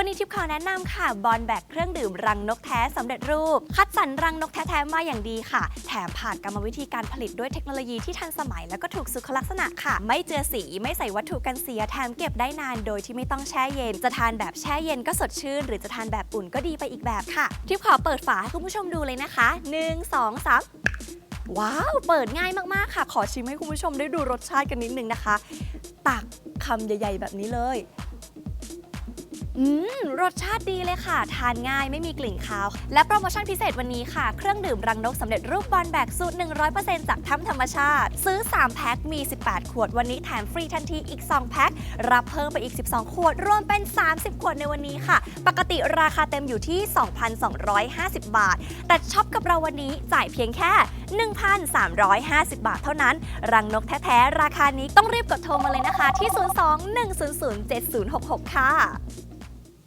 วันนี้ทิปขอแนะนำค่ะ บอลแบกเครื่องดื่มรังนกแท้สำเร็จรูป คัดสรรรังนกแท้ๆมาอย่างดีค่ะ แถมผ่านกรรมวิธีการผลิตด้วยเทคโนโลยีที่ทันสมัยแล้วก็ถูกสุขลักษณะค่ะ ไม่เจือสีไม่ใส่วัตถุกันเสียแถมเก็บได้นานโดยที่ไม่ต้องแช่เย็น จะทานแบบแช่เย็นก็สดชื่น หรือจะทานแบบอุ่นก็ดีไปอีกแบบค่ะทิปขอเปิดฝาให้คุณผู้ชมดูเลยนะคะหนึ่งสองสามว้าว เปิดง่ายมากๆค่ะ ขอชิมให้คุณผู้ชมได้ดูรสชาติกันนิดนึงนะคะ ตักคำใหญ่ ๆ แบบนี้เลย อืม รสชาติดีเลยค่ะ ทานง่ายไม่มีกลิ่นคาว และโปรโมชั่นพิเศษวันนี้ค่ะ เครื่องดื่มรังนกสำเร็จรูปบอลแบกสูตร 100%จากถ้ำธรรมชาติ ซื้อ 3 แพ็ค มี 18 ขวดวันนี้แถมฟรีทันทีอีก 2 แพ็ค รับเพิ่มไปอีก 12 ขวด รวมเป็น 30 ขวดในวันนี้ค่ะ ปกติราคาเต็มอยู่ที่ 2,250 บาท แต่ช็อปกับเราวันนี้จ่ายเพียงแค่ 1,350 บาทเท่านั้น รังนกแท้ๆราคานี้ต้องรีบกดโทรมาเลยนะคะที่ 02 100 7066 ค่ะ